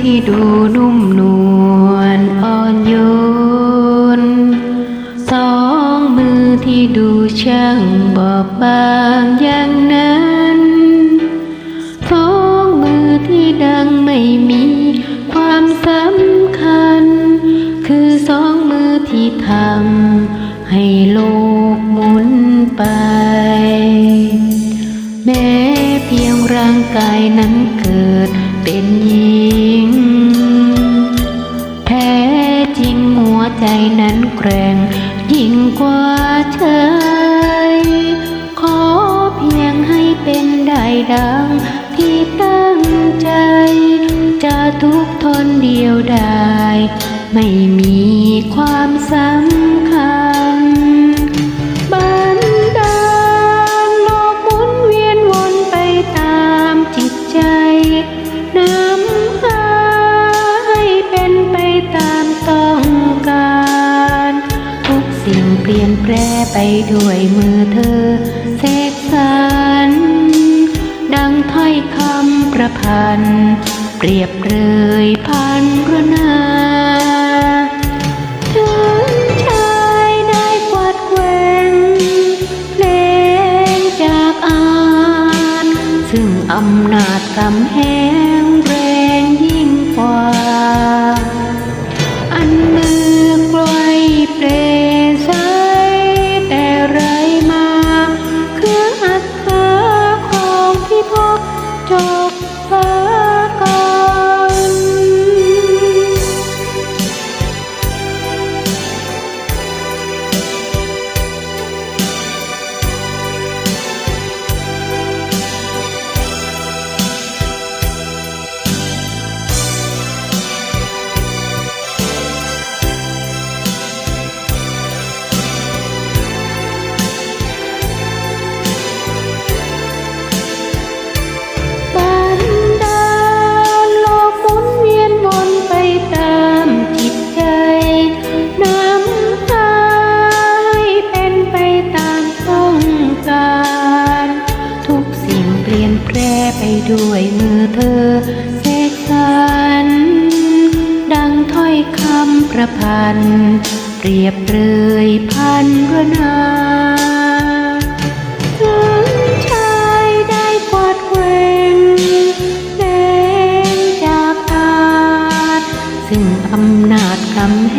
ที่ดูนุ่มนวลอ่อนโยน สองมือที่ดูช่างบอบบางอย่างนั้นสองมือที่ดังไม่มีความสำคัญ คือสองมือที่ทำให้โลกหมุนไป แม้เพียงร่างกายนั้นเกิดเป็นห กว่าเธอ ขอเพียงให้เป็นได้ดังที่ตั้งใจ จะทุกข์ทนเดียวได้ไม่มีความสำคัญ เปลี่ยนแปรไปด้วยมือเธอเสกสรรดังถ้อยคำประพันธ์เปรียบเลยพันรนาถึงชายได้กวัดแกว่งเพลงจากอ่านซึ่งอำนาจกำแหงแรงยิ่งกว่า ด้วยมือเธอเสกสรรดังถ้อยคำประพันธ์เปรียบเรยพันรนาถชายได้กวาดเวงเสงจากาจซึ่งอำนาจคำแห